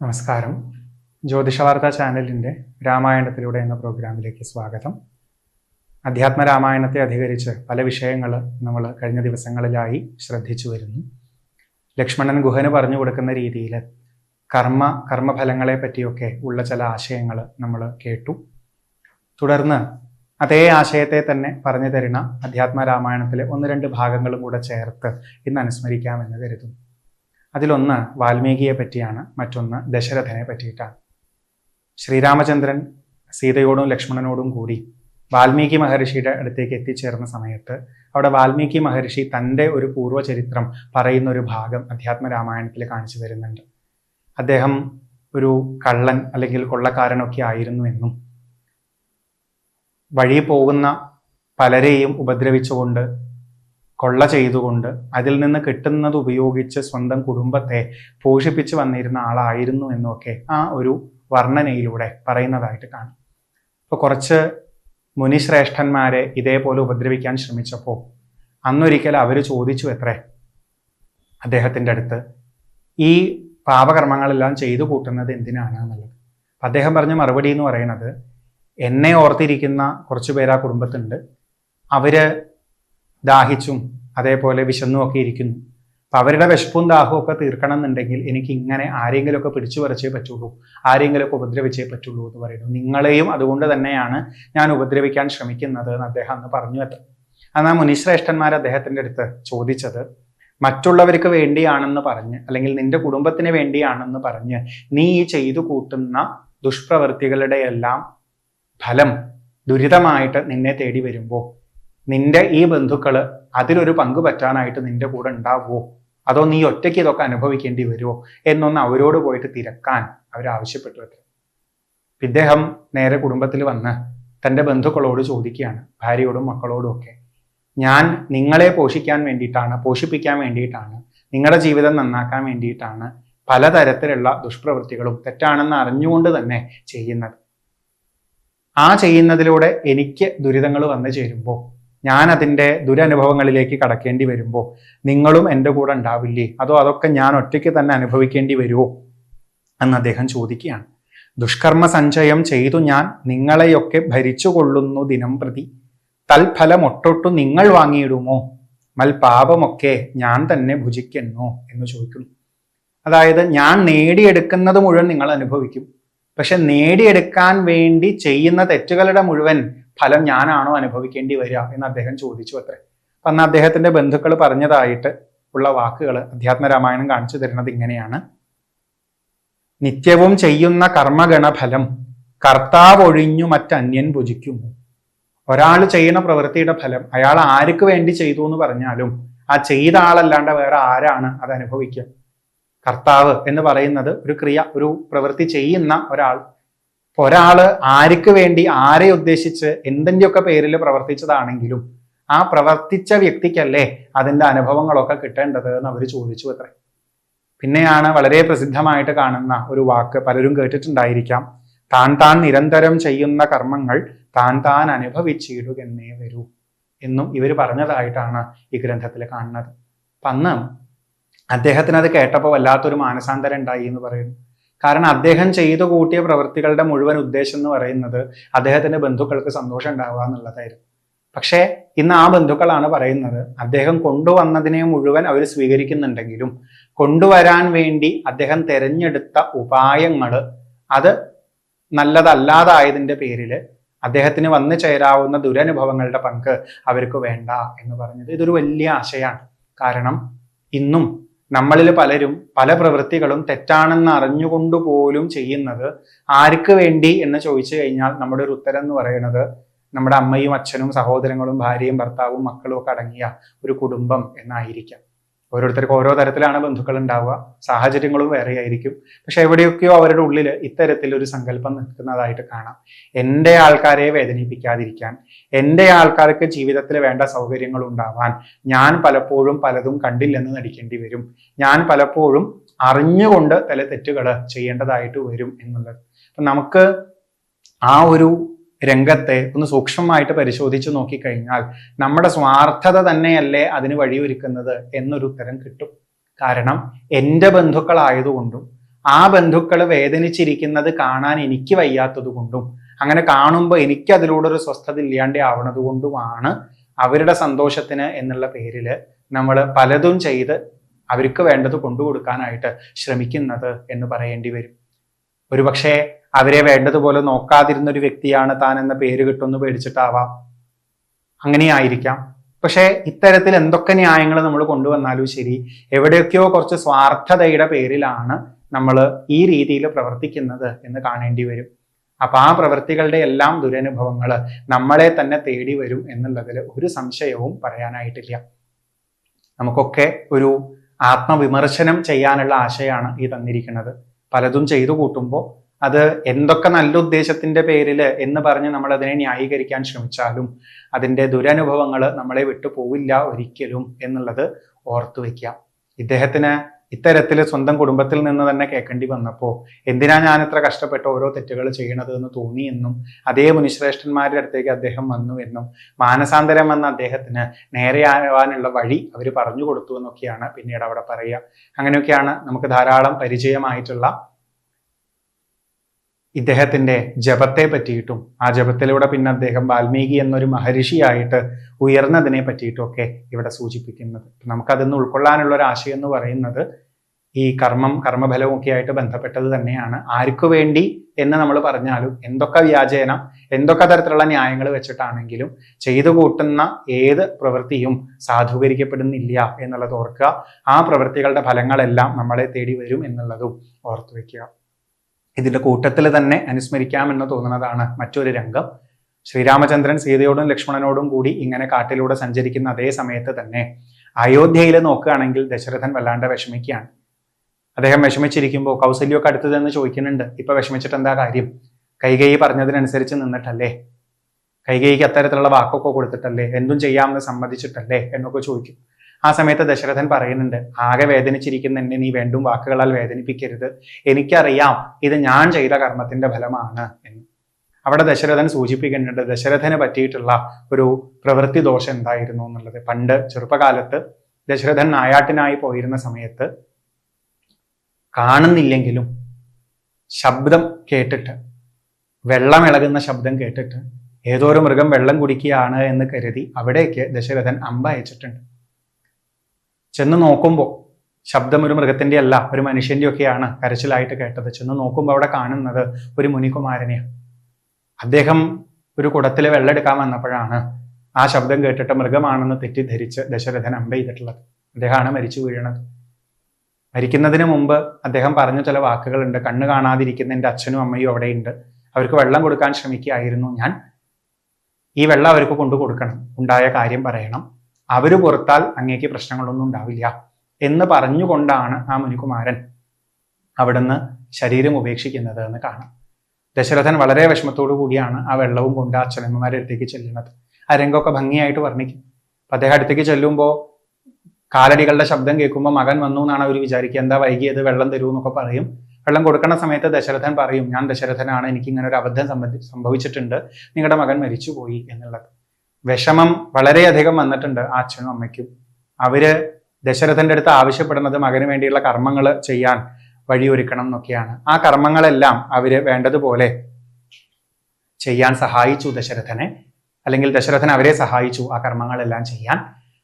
നമസ്കാരം. ജ്യോതിഷവാർത്ത ചാനലിന്റെ രാമായണത്തിലൂടെ എന്ന പ്രോഗ്രാമിലേക്ക് സ്വാഗതം. അധ്യാത്മ രാമായണത്തെ അധികരിച്ച് പല വിഷയങ്ങൾ നമ്മൾ കഴിഞ്ഞ ദിവസങ്ങളിലായി ശ്രദ്ധിച്ചു വരുന്നു. ലക്ഷ്മണൻ ഗുഹന് പറഞ്ഞു കൊടുക്കുന്ന രീതിയിൽ കർമ്മ കർമ്മഫലങ്ങളെ പറ്റിയൊക്കെ ഉള്ള ചില ആശയങ്ങൾ നമ്മൾ കേട്ടു. തുടർന്ന് അതേ ആശയത്തെ തന്നെ പറഞ്ഞു തരുന്ന അധ്യാത്മ രാമായണത്തിലെ ഒന്ന് രണ്ട് ഭാഗങ്ങളും കൂടെ ചേർത്ത് ഇന്ന് അനുസ്മരിക്കാമെന്ന് കരുതുന്നു. അതിലൊന്ന് വാൽമീകിയെ പറ്റിയാണ് മറ്റൊന്ന് ദശരഥനെ പറ്റിയിട്ടാണ്. ശ്രീരാമചന്ദ്രൻ സീതയോടും ലക്ഷ്മണനോടും കൂടി വാൽമീകി മഹർഷിയുടെ അടുത്തേക്ക് എത്തിച്ചേർന്ന സമയത്ത് അവിടെ വാൽമീകി മഹർഷി തന്റെ ഒരു പൂർവചരിത്രം പറയുന്ന ഒരു ഭാഗം അധ്യാത്മ രാമായണത്തിൽ കാണിച്ചു തരുന്നുണ്ട്. അദ്ദേഹം ഒരു കള്ളൻ അല്ലെങ്കിൽ കൊള്ളക്കാരനൊക്കെ ആയിരുന്നു എന്നും വഴി പോകുന്ന പലരെയും ഉപദ്രവിച്ചുകൊണ്ട് കൊള്ള ചെയ്തുകൊണ്ട് അതിൽ നിന്ന് കിട്ടുന്നത് ഉപയോഗിച്ച് സ്വന്തം കുടുംബത്തെ പോഷിപ്പിച്ച് വന്നിരുന്ന ആളായിരുന്നു എന്നൊക്കെ ആ ഒരു വർണനയിലൂടെ പറയുന്നതായിട്ട് കാണാം. ഇപ്പോൾ കുറച്ച് മുനിശ്രേഷ്ഠന്മാരെ ഇതേപോലെ ഉപദ്രവിക്കാൻ ശ്രമിച്ചപ്പോൾ അന്നൊരിക്കൽ അവർ ചോദിച്ചു എത്രേ? അദ്ദേഹത്തിന്റെ അടുത്ത് ഈ പാപകർമ്മങ്ങളെല്ലാം ചെയ്തു കൂട്ടുന്നത് എന്തിനാണ് എന്നുള്ളത് അദ്ദേഹം പറഞ്ഞ മറുപടി എന്ന് പറയുന്നത് എന്നെ ഓർത്തിരിക്കുന്ന കുറച്ചു പേര് ആ കുടുംബത്തുണ്ട് അവർ ദാഹിച്ചും അതേപോലെ വിശന്നും ഒക്കെ ഇരിക്കുന്നു അപ്പൊ അവരുടെ വിശപ്പും ദാഹവും ഒക്കെ തീർക്കണം എന്നുണ്ടെങ്കിൽ എനിക്ക് ഇങ്ങനെ ആരെങ്കിലുമൊക്കെ പിടിച്ചു പറിച്ചേ പറ്റുള്ളൂ ആരെങ്കിലുമൊക്കെ ഉപദ്രവിച്ചേ പറ്റുള്ളൂ എന്ന് പറയുന്നു. നിങ്ങളെയും അതുകൊണ്ട് തന്നെയാണ് ഞാൻ ഉപദ്രവിക്കാൻ ശ്രമിക്കുന്നത് എന്ന് അദ്ദേഹം അന്ന് പറഞ്ഞു അത്ര അന്ന് ആ മുനിശ്രേഷ്ഠന്മാർ അദ്ദേഹത്തിന്റെ അടുത്ത് ചോദിച്ചത് മറ്റുള്ളവർക്ക് വേണ്ടിയാണെന്ന് പറഞ്ഞ് അല്ലെങ്കിൽ നിന്റെ കുടുംബത്തിന് വേണ്ടിയാണെന്ന് പറഞ്ഞ് നീ ഈ ചെയ്തു കൂട്ടുന്ന ദുഷ്പ്രവൃത്തികളുടെ എല്ലാം ഫലം ദുരിതമായിട്ട് നിന്നെ തേടി വരുമ്പോൾ നിന്റെ ഈ ബന്ധുക്കൾ അതിലൊരു പങ്ക് പറ്റാനായിട്ട് നിന്റെ കൂടെ ഉണ്ടാവുമോ അതോ നീ ഒറ്റയ്ക്ക് ഇതൊക്കെ അനുഭവിക്കേണ്ടി വരുമോ എന്നൊന്ന് അവരോട് പോയിട്ട് തിരക്കാൻ അവരാവശ്യപ്പെട്ടു അത്ര. ഇദ്ദേഹം നേരെ കുടുംബത്തിൽ വന്ന് തന്റെ ബന്ധുക്കളോട് ചോദിക്കുകയാണ് ഭാര്യയോടും മക്കളോടും ഒക്കെ. ഞാൻ നിങ്ങളെ പോഷിക്കാൻ വേണ്ടിയിട്ടാണ് പോഷിപ്പിക്കാൻ വേണ്ടിയിട്ടാണ് നിങ്ങളുടെ ജീവിതം നന്നാക്കാൻ വേണ്ടിയിട്ടാണ് പലതരത്തിലുള്ള ദുഷ്പ്രവൃത്തികളും തെറ്റാണെന്ന് അറിഞ്ഞുകൊണ്ട് തന്നെ ചെയ്യുന്നത്. ആ ചെയ്യുന്നതിലൂടെ എനിക്ക് ദുരിതങ്ങൾ വന്നു ചേരുമ്പോൾ ഞാൻ അതിന്റെ ദുരനുഭവങ്ങളിലേക്ക് കടക്കേണ്ടി വരുമ്പോൾ നിങ്ങളും എന്റെ കൂടെ ഉണ്ടാവില്ലേ? അതോ അതൊക്കെ ഞാൻ ഒറ്റയ്ക്ക് തന്നെ അനുഭവിക്കേണ്ടി വരുമോ എന്ന് അദ്ദേഹം ചോദിക്കുകയാണ്. ദുഷ്കർമ്മ സഞ്ചയം ചെയ്തു ഞാൻ നിങ്ങളെയൊക്കെ ഭരിച്ചു കൊള്ളുന്നു ദിനം പ്രതി. തൽഫലം ഒട്ടൊട്ടു നിങ്ങൾ വാങ്ങിയിടുമോ? മൽ പാപമൊക്കെ ഞാൻ തന്നെ ഭുജിക്കുന്നു എന്ന് ചോദിക്കുന്നു. അതായത് ഞാൻ നേടിയെടുക്കുന്നത് മുഴുവൻ നിങ്ങൾ അനുഭവിക്കും. പക്ഷെ നേടിയെടുക്കാൻ വേണ്ടി ചെയ്യുന്ന തെറ്റുകളുടെ മുഴുവൻ ഫലം ഞാനാണോ അനുഭവിക്കേണ്ടി വരിക എന്ന് അദ്ദേഹം ചോദിച്ചു അത്രേ. അപ്പം അന്ന് അദ്ദേഹത്തിന്റെ ബന്ധുക്കൾ പറഞ്ഞതായിട്ട് ഉള്ള വാക്കുകൾ അധ്യാത്മ രാമായണം കാണിച്ചു തരുന്നത് ഇങ്ങനെയാണ്. നിത്യവും ചെയ്യുന്ന കർമ്മഗണഫലം കർത്താവ് ഒഴിഞ്ഞു മറ്റന്യൻ ഭുജിക്കുമോ ഒരാൾ ചെയ്യുന്ന പ്രവൃത്തിയുടെ ഫലം അയാൾ ആർക്ക് വേണ്ടി ചെയ്തു എന്ന് പറഞ്ഞാലും ആ ചെയ്ത ആളല്ലാണ്ട് വേറെ ആരാണ് അത് അനുഭവിക്കുക? കർത്താവ് എന്ന് പറയുന്നത് ഒരു ക്രിയ ഒരു പ്രവൃത്തി ചെയ്യുന്ന ഒരാൾ ഒരാൾ ആർക്ക് വേണ്ടി ആരെ ഉദ്ദേശിച്ച് എന്തിന്റെയൊക്കെ പേരിൽ പ്രവർത്തിച്ചതാണെങ്കിലും ആ പ്രവർത്തിച്ച വ്യക്തിക്കല്ലേ അതിന്റെ അനുഭവങ്ങളൊക്കെ കിട്ടേണ്ടത് എന്ന് അവർ ചോദിച്ചു അത്രേ. പിന്നെയാണ് വളരെ പ്രസിദ്ധമായിട്ട് കാണുന്ന ഒരു വാക്ക് പലരും കേട്ടിട്ടുണ്ടായിരിക്കാം. താൻ താൻ നിരന്തരം ചെയ്യുന്ന കർമ്മങ്ങൾ താൻ താൻ അനുഭവിച്ചിടുകന്നേ വരൂ എന്നും ഇവർ പറഞ്ഞതായിട്ടാണ് ഈ ഗ്രന്ഥത്തിൽ കാണുന്നത്. അപ്പം അന്ന് അദ്ദേഹത്തിനത് കേട്ടപ്പോൾ വല്ലാത്തൊരു മാനസാന്തരം ഉണ്ടായി എന്ന് പറയുന്നു. കാരണം അദ്ദേഹം ചെയ്തു കൂട്ടിയ പ്രവൃത്തികളുടെ മുഴുവൻ ഉദ്ദേശം എന്ന് പറയുന്നത് അദ്ദേഹത്തിന്റെ ബന്ധുക്കൾക്ക് സന്തോഷം ഉണ്ടാവുക എന്നുള്ളതായിരുന്നു. പക്ഷേ ഇന്ന് ആ ബന്ധുക്കളാണ് പറയുന്നത് അദ്ദേഹം കൊണ്ടുവന്നതിനെ മുഴുവൻ അവർ സ്വീകരിക്കുന്നുണ്ടെങ്കിലും കൊണ്ടുവരാൻ വേണ്ടി അദ്ദേഹം തെരഞ്ഞെടുത്ത ഉപായങ്ങൾ അത് നല്ലതല്ലാതായതിന്റെ പേരിൽ അദ്ദേഹത്തിന് വന്നു ചേരാവുന്ന ദുരനുഭവങ്ങളുടെ പങ്ക് അവർക്ക് വേണ്ട എന്ന് പറഞ്ഞത് ഇതൊരു വലിയ ആശയാണ്. കാരണം ഇന്നും നമ്മളിൽ പലരും പല പ്രവൃത്തികളും തെറ്റാണെന്ന് അറിഞ്ഞുകൊണ്ട് പോലും ചെയ്യുന്നത് ആർക്ക് വേണ്ടി എന്ന് ചോദിച്ചു കഴിഞ്ഞാൽ നമ്മുടെ ഒരു ഉത്തരം എന്ന് പറയുന്നത് നമ്മുടെ അമ്മയും അച്ഛനും സഹോദരങ്ങളും ഭാര്യയും ഭർത്താവും മക്കളും ഒക്കെ അടങ്ങിയ ഒരു കുടുംബം എന്നായിരിക്കാം. ഓരോരുത്തർക്ക് ഓരോ തരത്തിലാണ് ബന്ധുക്കൾ ഉണ്ടാവുക സാഹചര്യങ്ങളും വേറെയായിരിക്കും. പക്ഷെ എവിടെയൊക്കെയോ അവരുടെ ഉള്ളിൽ ഇത്തരത്തിൽ ഒരു സങ്കല്പം നിൽക്കുന്നതായിട്ട് കാണാം. എന്റെ ആൾക്കാരെ വേദനിപ്പിക്കാതിരിക്കാൻ എന്റെ ആൾക്കാർക്ക് ജീവിതത്തിൽ വേണ്ട സൗകര്യങ്ങൾ ഉണ്ടാവാൻ ഞാൻ പലപ്പോഴും പലതും കണ്ടില്ലെന്ന് നടിക്കേണ്ടി വരും. ഞാൻ പലപ്പോഴും അറിഞ്ഞുകൊണ്ട് പല തെറ്റുകൾ ചെയ്യേണ്ടതായിട്ട് വരും എന്നുള്ളത്. നമുക്ക് ആ ഒരു രംഗത്തെ ഒന്ന് സൂക്ഷ്മമായിട്ട് പരിശോധിച്ചു നോക്കിക്കഴിഞ്ഞാൽ നമ്മുടെ സ്വാർത്ഥത തന്നെയല്ലേ അതിന് വഴിയൊരുക്കുന്നത് എന്നൊരു ഉത്തരം കിട്ടും. കാരണം എന്റെ ബന്ധുക്കളായതുകൊണ്ടും ആ ബന്ധുക്കൾ വേദനിച്ചിരിക്കുന്നത് കാണാൻ എനിക്ക് വയ്യാത്തതുകൊണ്ടും അങ്ങനെ കാണുമ്പോൾ എനിക്ക് അതിലൂടെ ഒരു സ്വസ്ഥത ഇല്ലാണ്ട് ആവണത് കൊണ്ടുമാണ് അവരുടെ സന്തോഷത്തിന് എന്നുള്ള പേരിൽ നമ്മൾ പലതും ചെയ്ത് അവർക്ക് വേണ്ടത് കൊണ്ടുകൊടുക്കാനായിട്ട് ശ്രമിക്കുന്നത് എന്ന് പറയേണ്ടി വരും. ഒരുപക്ഷെ അവരെ വേണ്ടതുപോലെ നോക്കാതിരുന്ന ഒരു വ്യക്തിയാണ് താൻ എന്ന പേര് കിട്ടുമെന്ന് പേടിച്ചിട്ടാവാം. അങ്ങനെയായിരിക്കാം. പക്ഷേ ഇത്തരത്തിൽ എന്തൊക്കെ ന്യായങ്ങൾ നമ്മൾ കൊണ്ടുവന്നാലും ശരി എവിടെയൊക്കെയോ കുറച്ച് സ്വാർത്ഥതയുടെ പേരിലാണ് നമ്മൾ ഈ രീതിയിൽ പ്രവർത്തിക്കുന്നത് എന്ന് കാണേണ്ടി വരും. അപ്പൊ ആ പ്രവൃത്തികളുടെ എല്ലാം ദുരനുഭവങ്ങൾ നമ്മളെ തന്നെ തേടി വരും എന്നുള്ളതിൽ ഒരു സംശയവും പറയാനായിട്ടില്ല. നമുക്കൊക്കെ ഒരു ആത്മവിമർശനം ചെയ്യാനുള്ള ആശയാണ് ഈ തന്നിരിക്കുന്നത്. പലതും ചെയ്തു കൂട്ടുമ്പോൾ അത് എന്തൊക്കെ നല്ല ഉദ്ദേശത്തിന്റെ പേരിൽ എന്ന് പറഞ്ഞ് നമ്മൾ അതിനെ ന്യായീകരിക്കാൻ ശ്രമിച്ചാലും അതിന്റെ ദുരനുഭവങ്ങൾ നമ്മളെ വിട്ടു പോവില്ല ഒരിക്കലും എന്നുള്ളത് ഓർത്തു വെക്കാം ഇദ്ദേഹത്തിന് ഇത്തരത്തിൽ സ്വന്തം കുടുംബത്തിൽ നിന്ന് തന്നെ കേൾക്കേണ്ടി വന്നപ്പോൾ എന്തിനാ ഞാൻ ഇത്ര കഷ്ടപ്പെട്ട് ഓരോ തെറ്റുകൾ ചെയ്യണത് എന്ന് തോന്നിയെന്നും അതേ മുനിശ്രേഷ്ഠന്മാരുടെ അടുത്തേക്ക് അദ്ദേഹം വന്നു എന്നും മാനസാന്തരം വന്ന അദ്ദേഹത്തിന് നേരെയാവാനുള്ള വഴി അവർ പറഞ്ഞു കൊടുത്തു എന്നൊക്കെയാണ് പിന്നീട് അവിടെ പറയുക. അങ്ങനെയൊക്കെയാണ് നമുക്ക് ധാരാളം പരിചയമായിട്ടുള്ള ഇദ്ദേഹത്തിന്റെ ജപത്തെ പറ്റിയിട്ടും ആ ജപത്തിലൂടെ പിന്നെ അദ്ദേഹം വാൽമീകി എന്നൊരു മഹർഷിയായിട്ട് ഉയർന്നതിനെ പറ്റിയിട്ടും ഇവിടെ സൂചിപ്പിക്കുന്നത്. നമുക്കതിന്ന് ഉൾക്കൊള്ളാനുള്ള ഒരു ആശയം എന്ന് പറയുന്നത് ഈ കർമ്മം കർമ്മഫലവും ഒക്കെ ആയിട്ട് ബന്ധപ്പെട്ടത് തന്നെയാണ്. ആർക്കു വേണ്ടി എന്ന് നമ്മൾ പറഞ്ഞാലും എന്തൊക്കെ വ്യാജേന എന്തൊക്കെ തരത്തിലുള്ള ന്യായങ്ങൾ വെച്ചിട്ടാണെങ്കിലും ചെയ്തു കൂട്ടുന്ന ഏത് പ്രവൃത്തിയും സാധൂകരിക്കപ്പെടുന്നില്ല എന്നുള്ളത് ഓർക്കുക. ആ പ്രവൃത്തികളുടെ ഫലങ്ങളെല്ലാം നമ്മളെ തേടി വരും എന്നുള്ളതും ഓർത്തു വെക്കുക. ഇതിന്റെ കൂട്ടത്തിൽ തന്നെ അനുസ്മരിക്കാമെന്ന് തോന്നുന്നതാണ് മറ്റൊരു രംഗം. ശ്രീരാമചന്ദ്രൻ സീതയോടും ലക്ഷ്മണനോടും കൂടി ഇങ്ങനെ കാട്ടിലൂടെ സഞ്ചരിക്കുന്ന അതേ സമയത്ത് തന്നെ അയോധ്യയിൽ നോക്കുകയാണെങ്കിൽ ദശരഥൻ വല്ലാണ്ട് വിഷമിക്കുകയാണ്. അദ്ദേഹം വിഷമിച്ചിരിക്കുമ്പോൾ കൗസല്യൊക്കെ അടുത്ത് തന്നെ ചോദിക്കുന്നുണ്ട്. ഇപ്പൊ വിഷമിച്ചിട്ട് എന്താ കാര്യം? കൈകൈ പറഞ്ഞതിനനുസരിച്ച് നിന്നിട്ടല്ലേ? കൈകൈക്ക് അത്തരത്തിലുള്ള വാക്കൊക്കെ കൊടുത്തിട്ടല്ലേ? എന്തും ചെയ്യാമെന്ന് സമ്മതിച്ചിട്ടല്ലേ? എന്നൊക്കെ ചോദിക്കും. ആ സമയത്ത് ദശരഥൻ പറയുന്നുണ്ട് ആകെ വേദനിച്ചിരിക്കുന്ന എന്നെ നീ വേണ്ടും വാക്കുകളാൽ വേദനിപ്പിക്കരുത്. എനിക്കറിയാം ഇത് ഞാൻ ചെയ്ത കർമ്മത്തിന്റെ ഫലമാണ് എന്ന്. അവിടെ ദശരഥൻ സൂചിപ്പിക്കുന്നുണ്ട് ദശരഥന് പറ്റിയിട്ടുള്ള ഒരു പ്രവൃത്തി ദോഷം എന്തായിരുന്നു എന്നുള്ളത്? പണ്ട് ചെറുപ്പകാലത്ത് ദശരഥൻ നായാട്ടിനായി പോയിരുന്ന സമയത്ത് കാണുന്നില്ലെങ്കിലും ശബ്ദം കേട്ടിട്ട് വെള്ളം ഇളകുന്ന ശബ്ദം കേട്ടിട്ട് ഏതോ ഒരു മൃഗം വെള്ളം കുടിക്കുകയാണ് എന്ന് കരുതി അവിടേക്ക് ദശരഥൻ അമ്പ അയച്ചിട്ടുണ്ട്. ചെന്ന് നോക്കുമ്പോൾ ശബ്ദം ഒരു മൃഗത്തിന്റെ അല്ല ഒരു മനുഷ്യന്റെ ഒക്കെയാണ് കരച്ചിലായിട്ട് കേട്ടത്. ചെന്ന് നോക്കുമ്പോൾ അവിടെ കാണുന്നത് ഒരു മുനികുമാരനെയാണ് അദ്ദേഹം ഒരു കുടത്തിൽ വെള്ളം എടുക്കാൻ വന്നപ്പോഴാണ് ആ ശബ്ദം കേട്ടിട്ട് മൃഗമാണെന്ന് തെറ്റിദ്ധരിച്ച് ദശരഥൻ അമ്പ ചെയ്തിട്ടുള്ളത്. അദ്ദേഹമാണ് മരിച്ചു വീഴണത്. മരിക്കുന്നതിന് മുമ്പ് അദ്ദേഹം പറഞ്ഞ ചില വാക്കുകളുണ്ട്. കണ്ണ് കാണാതിരിക്കുന്ന എന്റെ അച്ഛനും അമ്മയും അവിടെയുണ്ട്. അവർക്ക് വെള്ളം കൊടുക്കാൻ ശ്രമിക്കുകയായിരുന്നു ഞാൻ. ഈ വെള്ളം അവർക്ക് കൊണ്ടു കൊടുക്കണം ഉണ്ടായ കാര്യം പറയണം. അവർ പുറത്താൽ അങ്ങേക്ക് പ്രശ്നങ്ങളൊന്നും ഉണ്ടാവില്ല എന്ന് പറഞ്ഞുകൊണ്ടാണ് ആ മുനികുമാരൻ അവിടുന്ന് ശരീരം ഉപേക്ഷിക്കുന്നത് എന്ന് കാണാം. ദശരഥൻ വളരെ വിഷമത്തോടു കൂടിയാണ് ആ വെള്ളവും കൊണ്ട് അച്ഛനമ്മമാരുടെ അടുത്തേക്ക് ചെല്ലുന്നത്. ആ രംഗമൊക്കെ ഭംഗിയായിട്ട് വർണിക്കും. അപ്പൊ അദ്ദേഹം അടുത്തേക്ക് ചെല്ലുമ്പോൾ കാലടികളുടെ ശബ്ദം കേൾക്കുമ്പോൾ മകൻ വന്നു എന്നാണ് അവർ വിചാരിക്കുക. എന്താ വൈകിയത്? വെള്ളം തരൂ എന്നൊക്കെ പറയും. വെള്ളം കൊടുക്കുന്ന സമയത്ത് ദശരഥൻ പറയും ഞാൻ ദശരഥനാണ്. എനിക്ക് ഇങ്ങനെ ഒരു അബദ്ധം സംഭവിച്ചിട്ടുണ്ട്. നിങ്ങളുടെ മകൻ മരിച്ചുപോയി എന്നുള്ളത്. വിഷമം വളരെയധികം വന്നിട്ടുണ്ട് ആ അച്ഛനും അമ്മയ്ക്കും. അവർ ദശരഥന്റെ അടുത്ത് ആവശ്യപ്പെടുന്നത് മകന് വേണ്ടിയുള്ള കർമ്മങ്ങൾ ചെയ്യാൻ വഴിയൊരുക്കണം എന്നൊക്കെയാണ്. ആ കർമ്മങ്ങളെല്ലാം അവർ വേണ്ടതുപോലെ ചെയ്യാൻ സഹായിച്ചു ദശരഥനെ അല്ലെങ്കിൽ ദശരഥൻ അവരെ സഹായിച്ചു ആ കർമ്മങ്ങളെല്ലാം ചെയ്യാൻ.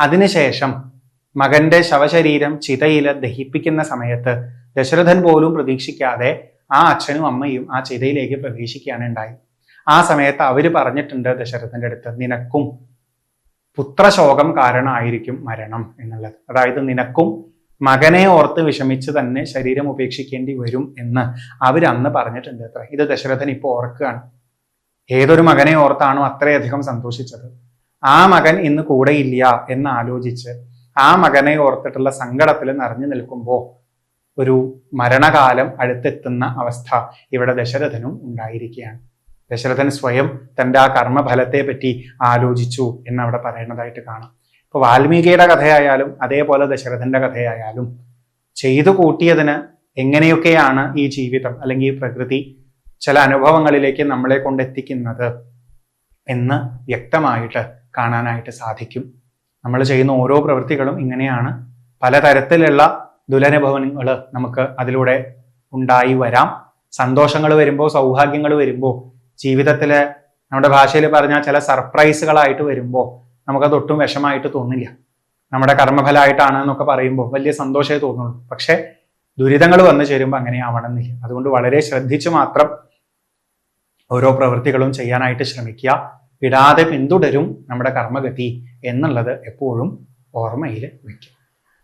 അതിനുശേഷം മകന്റെ ശവശരീരം ചിതയിൽ ദഹിപ്പിക്കുന്ന സമയത്ത് ദശരഥൻ പോലും പ്രതീക്ഷിക്കാതെ ആ അച്ഛനും അമ്മയും ആ ചിതയിലേക്ക് പ്രവേശിക്കുകയാണ് ഉണ്ടായി. ആ സമയത്ത് അവർ പറഞ്ഞിട്ടുണ്ട് ദശരഥന്റെ അടുത്ത് നിനക്കും പുത്രശോകം കാരണമായിരിക്കും മരണം എന്നുള്ളത്. അതായത് നിനക്കും മകനെ ഓർത്ത് വിഷമിച്ച് തന്നെ ശരീരം ഉപേക്ഷിക്കേണ്ടി വരും എന്ന് അവരന്ന് പറഞ്ഞിട്ടുണ്ട് അത്ര ഇത് ദശരഥൻ ഇപ്പോൾ ഓർക്കുകയാണ്. ഏതൊരു മകനെ ഓർത്താണോ അത്രയധികം സന്തോഷിച്ചത്. ആ മകൻ ഇന്ന് കൂടെയില്ല എന്ന് ആലോചിച്ച് ആ മകനെ ഓർത്തിട്ടുള്ള സങ്കടത്തിൽ നിറഞ്ഞു നിൽക്കുമ്പോൾ ഒരു മരണകാലം അടുത്തെത്തുന്ന അവസ്ഥ ഇവിടെ ദശരഥനും ഉണ്ടായിരിക്കുകയാണ്. ദശരഥൻ സ്വയം തന്റെ ആ കർമ്മഫലത്തെ പറ്റി ആലോചിച്ചു എന്നവിടെ പറയുന്നതായിട്ട് കാണാം. ഇപ്പൊ വാൽമീകിയുടെ കഥയായാലും അതേപോലെ ദശരഥന്റെ കഥയായാലും ചെയ്തു കൂട്ടിയതിന് എങ്ങനെയൊക്കെയാണ് ഈ ജീവിതം അല്ലെങ്കിൽ ഈ പ്രകൃതി ചില അനുഭവങ്ങളിലേക്ക് നമ്മളെ കൊണ്ടെത്തിക്കുന്നത് എന്ന് വ്യക്തമായിട്ട് കാണാനായിട്ട് സാധിക്കും. നമ്മൾ ചെയ്യുന്ന ഓരോ പ്രവൃത്തികളും ഇങ്ങനെയാണ്. പലതരത്തിലുള്ള ദുരനുഭവങ്ങൾ നമുക്ക് അതിലൂടെ ഉണ്ടായി വരാം. സന്തോഷങ്ങൾ വരുമ്പോൾ സൗഭാഗ്യങ്ങൾ വരുമ്പോൾ ജീവിതത്തിലെ നമ്മുടെ ഭാഷയിൽ പറഞ്ഞാൽ ചില സർപ്രൈസുകളായിട്ട് വരുമ്പോൾ നമുക്കത് ഒട്ടും വിഷമായിട്ട് തോന്നില്ല. നമ്മുടെ കർമ്മഫലമായിട്ടാണ് എന്നൊക്കെ പറയുമ്പോൾ വലിയ സന്തോഷമേ തോന്നുള്ളൂ. പക്ഷെ ദുരിതങ്ങൾ വന്നു ചേരുമ്പോൾ അങ്ങനെ ആവണമെന്നില്ല. അതുകൊണ്ട് വളരെ ശ്രദ്ധിച്ച് മാത്രം ഓരോ പ്രവൃത്തികളും ചെയ്യാനായിട്ട് ശ്രമിക്കുക. വിടാതെ പിന്തുടരും നമ്മുടെ കർമ്മഗതി എന്നുള്ളത് എപ്പോഴും ഓർമ്മയിൽ വയ്ക്കും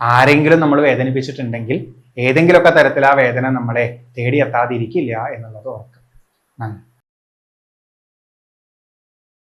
ആരെങ്കിലും നമ്മൾ വേദനിപ്പിച്ചിട്ടുണ്ടെങ്കിൽ ഏതെങ്കിലുമൊക്കെ തരത്തിൽ ആ വേദന നമ്മളെ തേടിയെത്താതിരിക്കില്ല എന്നുള്ളത് ഓർക്കും നന്ദി.